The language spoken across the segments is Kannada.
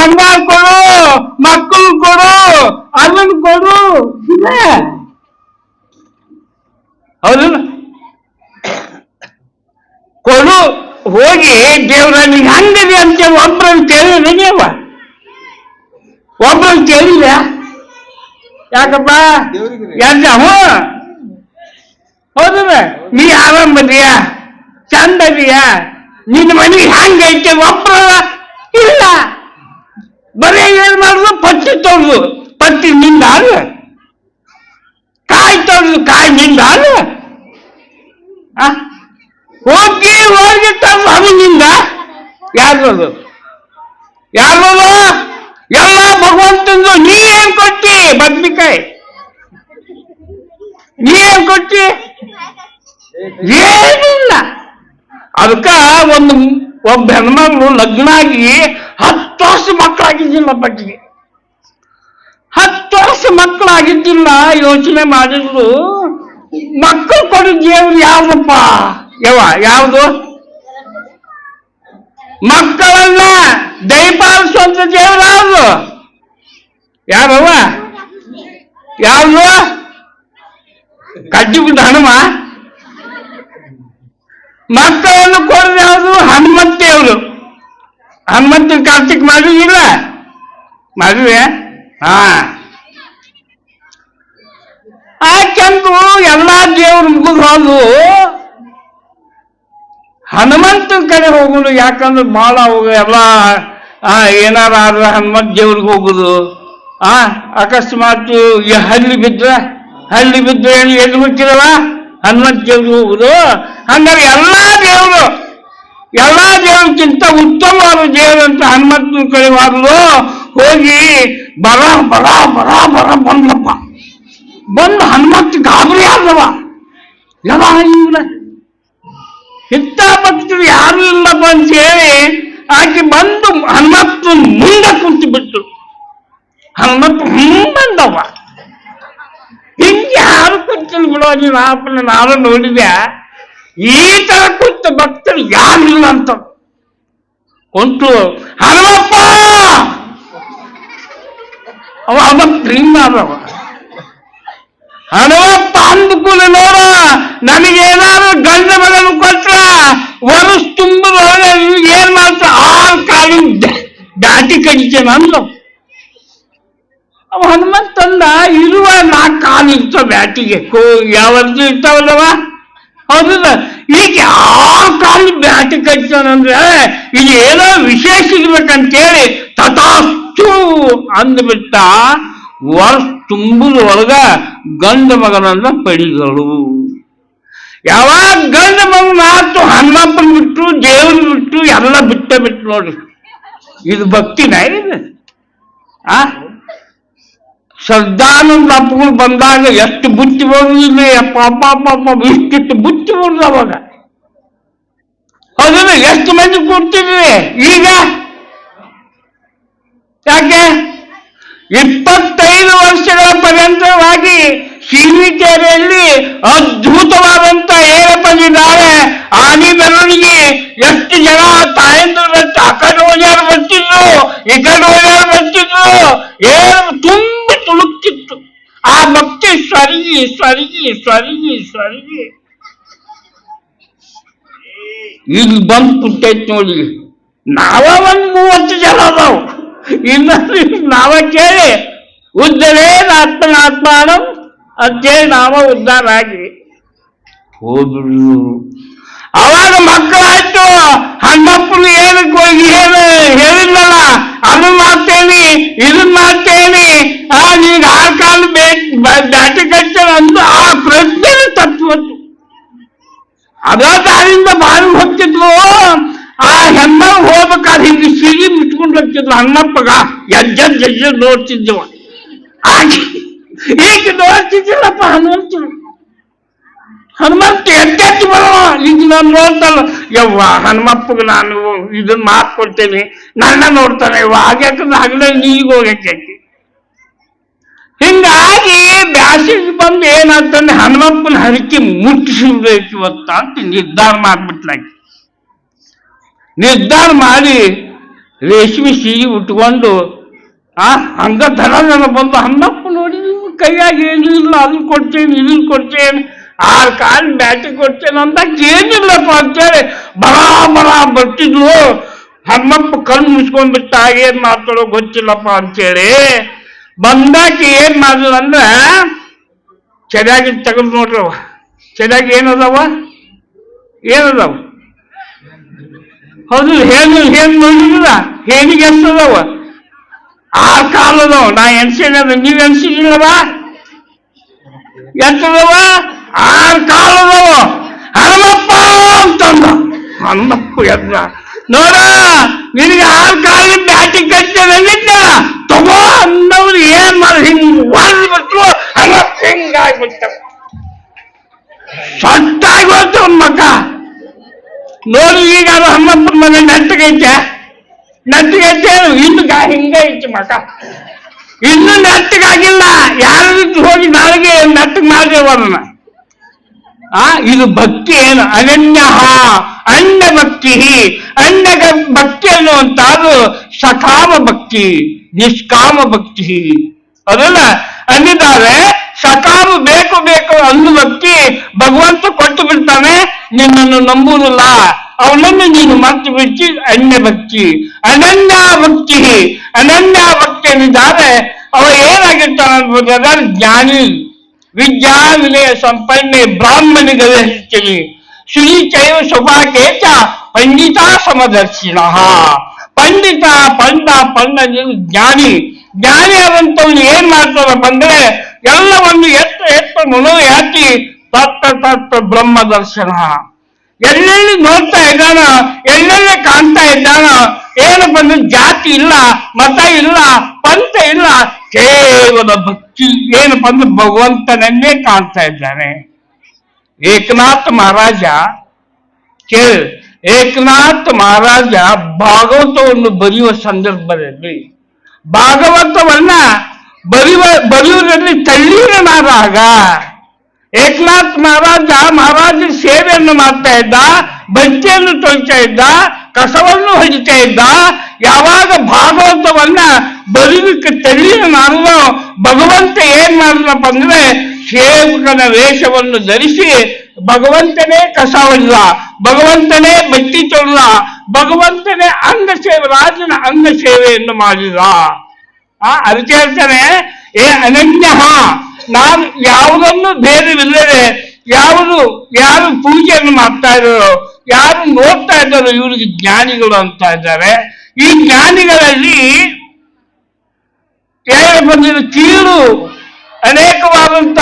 ಬಂಗಾರ ಕೊಡು ಮಕ್ಕಳು ಕೊಡು ಅಲ್ಲನ್ ಕೊಡು. ಹೌದು ಕೊಡು ಹೋಗಿ ದೇವ್ರ ನೀನ್ ಹಂಗದಿ ಅಂತ ಒಬ್ರನ್ನ ಕೇಳಿದ ನೀವ ಒಬ್ರನ್ನ ಕೇಳಿದ ಯಾಕಪ್ಪ? ದೇವ್ರಿಗೆ ರೀ. ಯಾಕ ಹ್ಞೂ. ಹೌದಲ್ಲ ನೀ ಆರಾಮ್ ಬಂದಿಯ? ಚಂದ ಅದೀಯ ನಿನ್ನ ಮನೆಗೆ ಹಂಗೈತೆ ಒಬ್ರ ಇಲ್ಲ. ಬರೀ ಏನ್ ಮಾಡುದು? ಪಟ್ಟಿ ತೊಳೆದು. ಪಟ್ಟಿ ನಿಂದ ಕಾಯಿ ತೊಳೆದು, ಕಾಯಿ ನಿಂದ? ಹೋಗಿ ಹೋಗಿ ತಂದು ಅದು? ನಿಂದ ಯಾರ್ದು ಯಾರ್ದು ಎಲ್ಲ ಭಗವಂತಂದು ನೀ ಏನ್ ಕೊಟ್ಟಿ? ಬದ್ನಿಕಾಯಿ. ನೀ ಏನ್ ಕೊಟ್ಟಿ? ಏನಿಲ್ಲ. ಅದಕ್ಕ ಒಂದು ಒಬ್ಬ ಹೆಣ್ಮಗಳು ಲಗ್ನ ಆಗಿ ಹತ್ತು ವರ್ಷ ಮಕ್ಕಳಾಗಿದ್ದಿಲ್ಲ ಬಡ್ಡಿಗೆ. ಹತ್ತು ವರ್ಷ ಮಕ್ಕಳಾಗಿದ್ದಿಲ್ಲ ಯೋಚನೆ ಮಾಡಿದ್ರು. ಮಕ್ಕಳು ಕೊಡು ದೇವ್ರು ಯಾವ್ದಪ್ಪ ಯಾವ ಯಾವುದು? ಮಕ್ಕಳನ್ನ ದಯಪಾಲಿಸುವಂತ ದೇವ್ರು ಯಾವುದು? ಯಾರವ ಯಾವುದು? ಕಡ್ಡಿಗುಡ್ಡ ಹನುಮ? ಮಕ್ಕಳನ್ನು ಕೊಡೋದು ಯಾವುದು? ಹನುಮಂತ ದೇವರು. ಹನುಮಂತ ಕಾರ್ತಿಕ್ ಮದುವೆ ಹಾ. ಆ ಚಂದು ಎಲ್ಲಾ ದೇವ್ರ ಮುಗಿದು ಹೋದು ಹನುಮಂತನ ಕಡೆ ಹೋಗುದು ಯಾಕಂದ್ರೆ ಬಹಳ ಅವು ಎಲ್ಲ ಏನಾರ ಆದ್ರೆ ಹನುಮಂತ ದೇವ್ರಿಗೆ ಹೋಗುದು. ಆ, ಅಕಸ್ಮಾತ್ ಹಳ್ಳಿ ಬಿದ್ರೆ ಹಳ್ಳಿ ಬಿದ್ರೆ ಏನು ಎಲ್ಲಿ ಬಿಟ್ಟಿರಲ್ಲ ಹನುಮಂತ ದೇವ್ರಿಗೆ ಹೋಗುದು. ಹಂಗಾರೆ ಎಲ್ಲಾ ದೇವರು ಎಲ್ಲಾ ದೇವ್ರಕ್ಕಿಂತ ಉತ್ತಮವಾದ ದೇವರಂತ ಹನುಮಂತನ ಕಡೆ ಹೋದ್ರು ಹೋಗಿ ಬರ ಬರ ಬರ ಬರ ಬಂದ್ಲಪ್ಪ. ಬಂದು ಹನುಮಂತ ಗಾಬರಿ ಆದವ. ಎಲ್ಲ ಇವ್ರ ಇಂಥ ಭಕ್ತರು ಯಾರು ಇಲ್ಲಪ್ಪ ಅಂತ ಹೇಳಿ ಆಕೆ ಬಂದು ಹನುಮಂತನ ಮುಂದೆ ಕುಂತು ಬಿಟ್ಟು ಹನುಮಂತ ಹಿಂಗ್ ಬಂದವ. ಹಿಂಗೆ ಯಾರು ಕುಂತಿಲ್ಲ ಬಿಡೋ, ನೀನು ನಾನು ನೋಡಿದೆ ಈ ತರ ಕುಂತ ಭಕ್ತರು ಯಾರಿಲ್ಲ ಅಂತ. ಕುಂತು ಹನುಮಪ್ಪ! ಅವ ಅವ ಪ್ರೀಮ್ ಅದವ ಹನುಮಪ್ಪ ಅಂದ್ಕೂಲ ನೋಡ ನನಗೇನಾದ್ರು ಗಂಡ ಮಗನ ಕೊಟ್ರ ವರಸ್ ತುಂಬದೊಳಗೆ ಏನ್ ಮಾಡ್ತ? ಆರು ಕಾಲಿನ ದಾಟಿ ಕಡಿತೇನೆ ಅಂದ್ಲು. ಅವ ಹನುಮಂತ ತಂದ ಇರುವ ನಾಲ್ಕು ಕಾಲು ಇರ್ತಾವ ಬ್ಯಾಟಿಗೆ. ಕೋ ಯಾವತ್ತು ಇರ್ತಾವಲ್ಲವ? ಹೌದಲ್ಲ ಈಗ ಯಾವ ಕಾಲ ಬ್ಯಾಟಿ ಕಟ್ತಾನಂದ್ರೆ ಇದು ಏನೋ ವಿಶೇಷ ಇರ್ಬೇಕಂತೇಳಿ ತಥಾಸ್ತು ಅಂದ್ಬಿಟ್ಟ ವರ್ಷ ತುಂಬುದ ಒಳಗ ಗಂಡ ಮಗನನ್ನ ಪಡಿಗಳು ಯಾವಾಗ ಗಂಡ ಮಗನ ಆತು ಹನುಮಪ್ಪನ ಬಿಟ್ಟು ದೇವ್ರ ಬಿಟ್ಟು ಎಲ್ಲ ಬಿಟ್ಟ ಬಿಟ್ಟು ನೋಡ್ರಿ ಇದು ಭಕ್ತಿನ ಇದು ಆ? ಶ್ರದ್ಧಾನಂದ ಅಪ್ಪಗಳು ಬಂದಾಗ ಎಷ್ಟು ಬುತ್ತಿ ಬರುದಿಲ್ಲ ಅಪ್ಪ ಅಪ್ಪ ಅಪ್ಪ ಅಪ್ಪ ಇಷ್ಟಿಷ್ಟು ಬುತ್ತಿ ಬರ್ದು ಅವಾಗ. ಹೌದಲ್ಲ, ಎಷ್ಟು ಮಂದಿ ಕೊಡ್ತಿದ್ರಿ? ಈಗ? ಯಾಕೆ? ಇಪ್ಪತ್ತೈದು ವರ್ಷಗಳ ಪರ್ಯಂತವಾಗಿ ಶ್ರೀವಿದ್ಯಾಲಯಲ್ಲಿ ಅದ್ಭುತವಾದಂತ ಏನ ಬಂದಿದ್ದಾರೆ ಆನಿ ಮೆರವಣಿಗೆ ಎಷ್ಟು ಜನ ತಾಯಂದ್ರು ಆ ಕಡೆ ಹೋಗ್ಯಾರು ಬರ್ತಿದ್ರು ಈ ಕಡೆ ಹೋಗ್ಯಾರು ಬರ್ತಿದ್ರು. ಏನು ಆ ಭಕ್ತಿ ಸ್ವರಿಗಿ ಸ್ವರಿಗಿ ಸ್ವರಿಗಿ ಸ್ವರಿಗಿ. ಇಲ್ಲಿ ಬಂದು ಕುಟ್ಟೈತಿ ನೋಡಿ. ನಾವ ಒಂದ್ ಮೂವತ್ತು ಜನ ಅದಾವು. ಇನ್ನೊಂದು ನಾವ ಕೇಳಿ ಉದ್ದಲೇ ಆತ್ಮನಾತ್ಮಾನಂ ಅಂತೇಳಿ ನಾವ ಉದ್ಧಾರ ಆಗಿ. ಹೋದ್ರು ಅವಾಗ ಮಕ್ಕಳಾಯ್ತು, ಹಣ್ಣಪ್ಪನು ಏನಕ್ಕೆ ಹೋಗಿ ಏನು ಹೇಳಿದ್ನಲ್ಲ ಅದನ್ನ ಮಾಡ್ತೇನಿ ಇದನ್ನ ಮಾಡ್ತೇನಿ ಆ ನೀಗ ಆ ಕಾಲ ಬೇಕು ದಾಟಿ ಕಟ್ತೇನೆ ಅಂತ ಆ ಪ್ರಶ್ನೆ ತತ್ವತ್ತು ಅದ ದಾರಿಯಿಂದ ಬಾವಿ ಹೋಗ್ತಿದ್ರು ಆ ಹೆಣ್ಣ ಹೋಗ್ಬೇಕಾದ್ರೆ ಹಿಂಗೆ ಸಿಗಿ ಮುಚ್ಕೊಂಡು ಹೋಗ್ತಿದ್ರು ಹಣ್ಣಪ್ಪಗ ಎಜ್ಜದ್ ಎಜ್ಜದ್ ನೋಡ್ತಿದ್ದವ ಈಗ ನೋಡ್ತಿದ್ದಿಲ್ಲಪ್ಪ ಹನುಮಂತ ಹನುಮಂತ ಎದ್ದೆತ್ತಿ ಬರೋ ಈಗ ನಾನು ನೋಡ್ತಲ್ಲ, ಯವ್ವ, ಹನುಮಪ್ಪಗೆ ನಾನು ಇದನ್ನ ಮಾತು ಕೊಡ್ತೇನೆ. ನನ್ನ ನೋಡ್ತಾನೆ, ಯವ್ವ ಹಾಗ್ಯಾಕಂದ್ರೆ ಹಗಲೇ ನೀಗ ಹೋಗಕ್ಕೆ ಹಿಂಗಾಗಿ ಬ್ಯಾಸಿಗೆ ಬಂದು ಏನಾಗ್ತಂದ್ರೆ ಹನುಮಪ್ಪನ ಹರಕೆ ಮುಟ್ಟಿಸಬೇಕು ಇವತ್ತ ಅಂತ ನಿರ್ಧಾರ ಮಾಡ್ಬಿಟ್ಲಾಕಿ. ನಿರ್ಧಾರ ಮಾಡಿ ರೇಷ್ಮೆ ಸೀರೆ ಉಟ್ಕೊಂಡು, ಆ, ಹಂಗ ಧರ ಜನ ಬಂದು ಹನ್ನಪ್ಪ ನೋಡಿ ಕೈಯಾಗ ಏನಿಲ್ಲ ಅದನ್ನ ಕೊಡ್ತೇನೆ ಇದನ್ನ ಕೊಡ್ತೇನೆ, ಆರು ಕಾಲ್ ಬ್ಯಾಟಿ ಕೊಡ್ತೇನೆ ಅಂದಾಗ ಏನಿಲ್ಲಪ್ಪ ಅಂತೇಳಿ ಬರ ಬರ ಬರ್ತಿದ್ಲು. ಹನುಮಪ್ಪ ಕಣ್ಣು ಮುಚ್ಕೊಂಡ್ಬಿಟ್ಟ ಏನ್ ಮಾತಾಡೋ ಗೊತ್ತಿಲ್ಲಪ್ಪ ಅಂತೇಳಿ ಬಂದಾಕಿ ಏನ್ ಮಾಡಿದ್ರು ಅಂದ್ರೆ ಚರಿಯಾಗಿ ತೆಗೆದು ನೋಡ್ರವ ಚೆನ್ನಾಗಿ ಏನದವ? ಏನದವ? ಹೌದು ಹೇಳು ಹೇನ್ ನೋಡಿದ್ರ ಹೇನಿಗೆ ಎಷ್ಟದವ? ಆ ಕಾಲದವ, ನಾ ಎನ್ಸಿದ ನೀವ್ ಎನ್ಸಿದಿಲ್ಲವ ಎಷ್ಟದವ? ಆರ್ ಕಾಲದವ. ಹನುಮಪ್ಪ ಅಂತಂದ. ಹನುಮಪ್ಪ ಎದ್ದ. ನೋಡ, ನಿನಗೆ ಆರ್ ಕಾಲ ಬ್ಯಾಟಿ ಕಟ್ಟಿದ ತಗೋ ಅಂದವ್ರು ಮಾಡಿ ಹಿಂಗ್ ಒಳ್ ಬಿಟ್ರು ಅಲ್ಲ ಹಿಂಗಾಗ್ಬಿಟ್ಟ ಸೊಟ್ಟಾಗೋಯ್ತು ಹೋಯ್ತು ಮಕ್ಕ ನೋಡಿ ಈಗ ಅದು ಹನುಮಪ್ಪನ ಮಗ ನೆಟ್ಟಗೈತೆ ನೆಟ್ಟಗೈತೆ ಇನ್ನು ಗಾ ಹಿಂಗ ಐತಿ ಮಕ ಇನ್ನು ನೆಟ್ಟಗಾಗಿಲ್ಲ ಯಾರು ಹೋಗಿ ನಾಳೆಗೆ ನೆಟ್ಟಗ್ ಮಾಡಿದೇವ ಅದನ್ನ ಆ, ಇದು ಭಕ್ತಿ ಏನು? ಅನನ್ಯ ಅಣ್ಣ ಭಕ್ತಿ ಗ- ಭಕ್ತಿ ಅನ್ನುವಂತಾದ್ರು ಸಕಾಮ ಭಕ್ತಿ, ನಿಷ್ಕಾಮ ಭಕ್ತಿ ಅದಲ್ಲ ಅಂದಿದ್ದಾರೆ ಸಕಾರು ಬೇಕು ಬೇಕು ಭಕ್ತಿ ಭಗವಂತ ಕೊಟ್ಟು ಬಿಡ್ತಾನೆ, ನಿನ್ನನ್ನು ನಂಬುವುದಿಲ್ಲ. ಅವನನ್ನು ನೀನು ಮರ್ತು ಬಿಡ್ತಿ ಅನ್ಯ ಭಕ್ತಿ. ಅನನ್ಯ ಭಕ್ತಿ ಅನನ್ಯ ಭಕ್ತಿ ಅಂದಿದ್ದಾರೆ ಅವ ಏನಾಗಿರ್ತಾನೆ ಅನ್ಬೋದಾದ್ರೆ ಜ್ಞಾನಿ. ವಿದ್ಯಾ ವಿನಯ ಸಂಪನ್ನೆ ಬ್ರಾಹ್ಮಣಿಗಳ ಹೇಳ್ತೀನಿ ಶ್ರೀ ಚೈವ ಶುಭಾಕೇಚ ಪಂಡಿತ ಸಮದರ್ಶಿನ. ಪಂಡಿತ ಪಂಡ ಪಂಡ ಜ್ಞಾನಿ. ಜ್ಞಾನಿ ಆದಂತವ್ನು ಏನ್ ಮಾಡ್ತಾರಪ್ಪ ಅಂದ್ರೆ ಎಲ್ಲವನ್ನು ಎತ್ತ ಎತ್ತ ಮನೋ ಹಾಕಿ ತತ್ತ ತತ್ತ ಬ್ರಹ್ಮ ದರ್ಶನ. ಎಲ್ಲೆಲ್ಲಿ ನೋಡ್ತಾ ಇದ್ದಾನ, ಎಲ್ಲೆಲ್ಲಿ ಕಾಣ್ತಾ ಇದ್ದಾನ ಏನಪ್ಪ ಅಂದ್ರೆ ಜಾತಿ ಇಲ್ಲ, ಮತ ಇಲ್ಲ, ಪಂಥ ಇಲ್ಲ, ಕೇವಲ ಭಕ್ತಿ. ಏನಪ್ಪ ಅಂದ್ರೆ ಭಗವಂತನನ್ನೇ ಕಾಣ್ತಾ ಇದ್ದಾನೆ. ಏಕನಾಥ ಮಹಾರಾಜ, ಕೇಳಿ, ಏಕನಾಥ್ ಮಹಾರಾಜ ಭಾಗವತವನ್ನು ಬರೆಯುವ ಸಂದರ್ಭದಲ್ಲಿ ಭಾಗವತವನ್ನ ಬರೆಯುವ ಬರೆಯುವುದರಲ್ಲಿ ತಲ್ಲೀನನಾದಾಗ ಏಕನಾಥ್ ಮಹಾರಾಜ ಮಹಾರಾಜ ಸೇವೆಯನ್ನು ಮಾಡ್ತಾ ಇದ್ದ ಬಂಚಿಯನ್ನು ತೊಳಿತಾ ಇದ್ದ, ಕಸವನ್ನು ಹೊಡಿತಾ ಇದ್ದ, ಯಾವಾಗ ಭಾಗವತವನ್ನ ಬರೀಲಿಕ್ಕೆ ತಳ್ಳಿನ ನಾನು ಭಗವಂತ ಏನ್ ಮಾಡಿದ್ನಪ್ಪ ಅಂದ್ರೆ ಸೇವಕನ ವೇಷವನ್ನು ಧರಿಸಿ ಭಗವಂತನೇ ಕಸ ಹೊಡಿದ ಭಗವಂತನೇ ಬಟ್ಟಿ ತೊಳೆದ ಭಗವಂತನೇ ಅಂಗ ಸೇವೆ, ರಾಜನ ಅಂಗ ಸೇವೆಯನ್ನು ಮಾಡಿದ. ಆ, ಅದಕ್ಕೆ ಹೇಳ್ತಾನೆ, ಏ ಅನನ್ಯ, ನಾನು ಯಾವುದನ್ನು ಬೇರೆವಿಲ್ಲದೆ ಯಾವುದು, ಯಾರು ಪೂಜೆಯನ್ನು ಮಾಡ್ತಾ ಇದ್ದಾರೋ, ಯಾರು ನೋಡ್ತಾ ಇದ್ದಾರೋ, ಇವರಿಗೆ ಜ್ಞಾನಿಗಳು ಅಂತ ಇದ್ದಾರೆ. ಈ ಜ್ಞಾನಿಗಳಲ್ಲಿ ಕೇಳಿ ಬಂದಿರೋ ಕೀಳು ಅನೇಕವಾದಂತ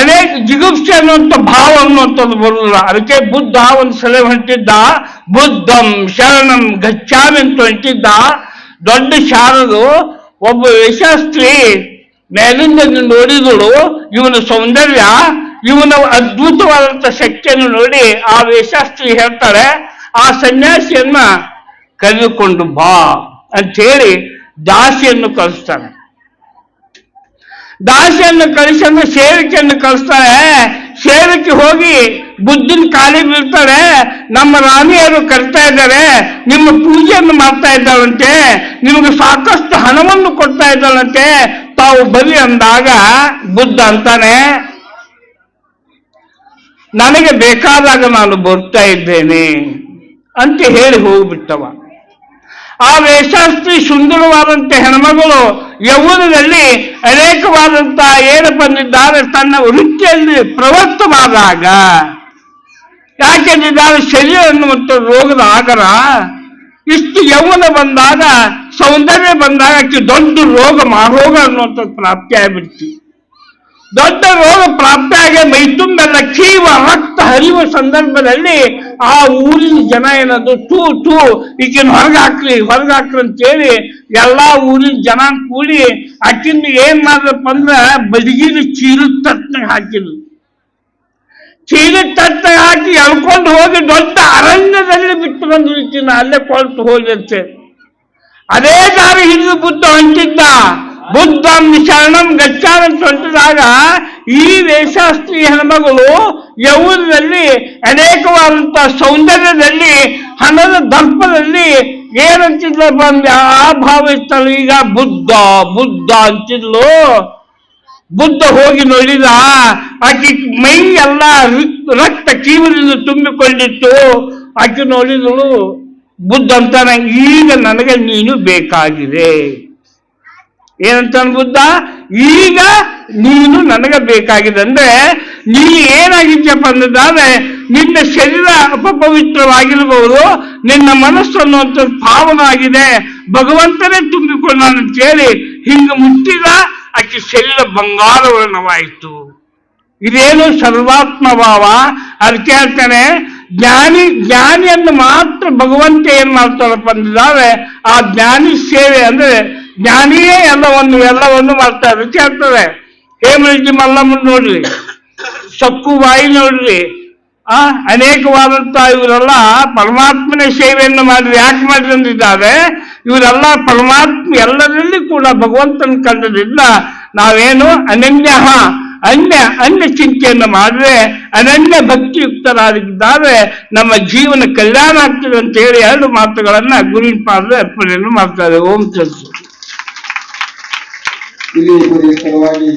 ಅನೇಕ ಜಿಗುಪ್ಸೆ ಅನ್ನುವಂಥ ಭಾವ ಅನ್ನುವಂಥದ್ದು ಬರುವುದಿಲ್ಲ. ಅದಕ್ಕೆ ಬುದ್ಧ ಒಂದು ಸಲ ಹೊಂಟಿದ್ದ, ಬುದ್ಧಂ ಶರಣಂ ಗಚ್ಚಾಮಿ ಅಂತ ಹೊಂಟಿದ್ದ, ದೊಡ್ಡ ಶಾರದು ಒಬ್ಬ ಯಶಸ್ತ್ರಿ ಮೇಲಿಂದ ನೋಡಿದಳು. ಇವನ ಸೌಂದರ್ಯ, ಇವನ ಅದ್ಭುತವಾದಂಥ ಶಕ್ತಿಯನ್ನು ನೋಡಿ ಆ ಯಶಸ್ತ್ರಿ ಹೇಳ್ತಾರೆ, ಆ ಸನ್ಯಾಸಿಯನ್ನ ಕರೆದುಕೊಂಡು ಬಾ ಅಂತ ಹೇಳಿ ದಾಸಿಯನ್ನು ಕಳಿಸ್ತಾನೆ ದಾಸಿಯನ್ನು ಕಳಿಸಂದ್ರೆ ಸೇವಕಿಯನ್ನು ಕಳಿಸ್ತಾರೆ. ಸೇವಕಿ ಹೋಗಿ ಬುದ್ಧಿನ ಕಾಲಿ ಬೀಳ್ತಾರೆ ನಮ್ಮ ರಾಣಿಯರು ಕರಿತಾ ಇದ್ದಾರೆ. ನಿಮ್ಮ ಪೂಜೆಯನ್ನು ಮಾಡ್ತಾ ಇದ್ದಾಳಂತೆ. ನಿಮಗೆ ಸಾಕಷ್ಟು ಹಣವನ್ನು ಕೊಡ್ತಾ ಇದ್ದಾಳಂತೆ. ತಾವು ಬಲಿ ಅಂದಾಗ ಬುದ್ಧ ಅಂತಾನೆ, ನನಗೆ ಬೇಕಾದಾಗ ನಾನು ಬರ್ತಾ ಇದ್ದೇನೆ ಅಂತ ಹೇಳಿ ಹೋಗ್ಬಿಟ್ಟವ. ಆ ವೇಷಾಸ್ತ್ರಿ ಸುಂದರವಾದಂತೆ ಹೆಣ್ಮಗಳು ಯೌವನದಲ್ಲಿ ಅನೇಕವಾದಂತ ಏನು ಬಂದಿದ್ದಾರೆ ತನ್ನ ವೃತ್ತಿಯಲ್ಲಿ ಪ್ರವರ್ತವಾದಾಗ ಯಾಕೆಂದಿದ್ದಾರೆ ಶರೀರ ಅನ್ನುವಂಥ ರೋಗದ ಆಗರ ಇಷ್ಟು ಯೌವನ ಬಂದಾಗ, ಸೌಂದರ್ಯ ಬಂದಾಗ ದೊಡ್ಡ ರೋಗ ಮಹಾರೋಗ ಅನ್ನುವಂಥದ್ದು ಪ್ರಾಪ್ತಿ ಆಗ್ಬಿಡ್ತು. ದೊಡ್ಡ ರೋಗ ಪ್ರಾಪ್ತಿಯಾಗಿ ಮೈತುಂಬೆಲ್ಲ ಕೀವ ರಕ್ತ ಹರಿಯುವ ಸಂದರ್ಭದಲ್ಲಿ ಆ ಊರಿನ ಜನ ಏನದು ಟೂ ಟೂ ಈಗಿನ ಹೊರಗಾಕ್ರಿ ಹೊರಗಾಕ್ರಿ ಅಂತೇಳಿ ಎಲ್ಲಾ ಊರಿನ ಜನ ಕೂಡಿ ಆಕಿನ ಏನ್ ಮಾಡ್ರಪ್ಪ ಅಂದ್ರ ಬದಿಗಿನ ಚೀಲ ತಟ್ಟನಾಗ ಹಾಕಿದ್ರು. ಚೀಲ ತಟ್ಟನಾಗ ಹಾಕಿ ಎಳ್ಕೊಂಡು ಹೋಗಿ ದೊಡ್ಡ ಅರಣ್ಯದಲ್ಲಿ ಬಿಟ್ಟು ಬಂದು ಅಲ್ಲೇ ಕೊಳ್ತು ಅಂತೇಳಿ ಅದೇ ದಾರಿ ಹಿಡಿದು ಬುದ್ಧ ಹೊಂಟಿದ್ದ ಬುದ್ಧ ಶರಣಂ ಗಚ್ಚಾನ ಅಂತ ಹೊಂಟಿದಾಗ ಈ ವೇಷಾಸ್ತ್ರೀ ಹೆಣ್ಮಗಳು ಯೌವನದಲ್ಲಿ ಅನೇಕವಾದಂತಹ ಸೌಂದರ್ಯದಲ್ಲಿ, ಹಣದ ದರ್ಪದಲ್ಲಿ ಏನಂತಿದ್ಲು ಬಂದ ಆ ಭಾವ ಇತ್ತಲ್ಲ, ಈಗ ಬುದ್ಧ ಬುದ್ಧ ಅಂತಿದ್ಲು. ಬುದ್ಧ ಹೋಗಿ ನೋಡಿದ, ಆಕೆ ಮೈ ಎಲ್ಲ ರಕ್ತ ಕೀವರಿಂದ ತುಂಬಿಕೊಂಡಿತ್ತು. ಆಕೆ ನೋಡಿದಳು, ಬುದ್ಧ ಅಂತಾನೆ, ಈಗ ನನಗೆ ನೀನು ಬೇಕಾಗಿದೆ. ಏನಂತ ಬುದ್ಧ? ಈಗ ನೀನು ನನಗೆ ಬೇಕಾಗಿದೆ. ಅಂದ್ರೆ ನೀ ಏನಾಗಿದ್ಯಪ್ಪ ಅನ್ನೋದಾದ್ರೆ ನಿನ್ನ ಶರೀರ ಅಪಪವಿತ್ರವಾಗಿರಬಹುದು ನಿನ್ನ ಮನಸ್ಸು ಅನ್ನುವಂಥ ಪಾವನ ಆಗಿದೆ. ಭಗವಂತನೇ ತುಂಬಿಕೊಂಡು ನಾನು ಕೇಳಿ, ಹಿಂಗ ಮುಟ್ಟಿದ, ಆಕೆ ಶರೀರ ಬಂಗಾರವರ್ಣವಾಯಿತು. ಇದೇನು ಸರ್ವಾತ್ಮ ಭಾವ? ಅದಕ್ಕೆ ಹೇಳ್ತಾನೆ, ಜ್ಞಾನಿ, ಜ್ಞಾನಿಯನ್ನು ಮಾತ್ರ ಭಗವಂತ ಏನ್ ಮಾಡ್ತಾರಪ್ಪ ಅಂದಿದ್ದಾರೆ? ಆ ಜ್ಞಾನಿ ಸೇವೆ ಅಂದ್ರೆ ಜ್ಞಾನಿಯೇ ಎಲ್ಲವನ್ನು ಎಲ್ಲವನ್ನು ಮಾಡ್ತಾರೆ ರುಚಿ ಆಗ್ತದೆ. ಹೇಮರೆಡ್ಡಿ ಮಲ್ಲಮ್ಮನ್ ನೋಡ್ರಿ. ಸಕ್ಕು ಬಾಯಿ ನೋಡ್ರಿ. ಆ, ಅನೇಕವಾದಂತ ಇವರೆಲ್ಲ ಪರಮಾತ್ಮನ ಸೇವೆಯನ್ನು ಮಾಡಿದ್ರೆ ಯಾಕೆ ಮಾಡಿದ್ರು ಅಂದಿದ್ದಾರೆ? ಇವರೆಲ್ಲ ಪರಮಾತ್ಮ ಎಲ್ಲರಲ್ಲಿ ಕೂಡ ಭಗವಂತನ ಕಂಡದಿಂದ ನಾವೇನು ಅನನ್ಯ ಅನ್ಯ ಅನ್ಯ ಚಿಂತೆಯನ್ನು ಮಾಡಿದ್ರೆ, ಅನನ್ಯ ಭಕ್ತಿಯುಕ್ತರಾಗಿದ್ದಾರೆ, ನಮ್ಮ ಜೀವನ ಕಲ್ಯಾಣ ಆಗ್ತದೆ ಅಂತ ಹೇಳಿ ಎರಡು ಮಾತುಗಳನ್ನ ಗುರುವಿನ ಪಾದ ಅರ್ಪಣೆಯನ್ನು ಮಾಡ್ತಾರೆ ಓಂ Ilé epo lè fọ́ wálé.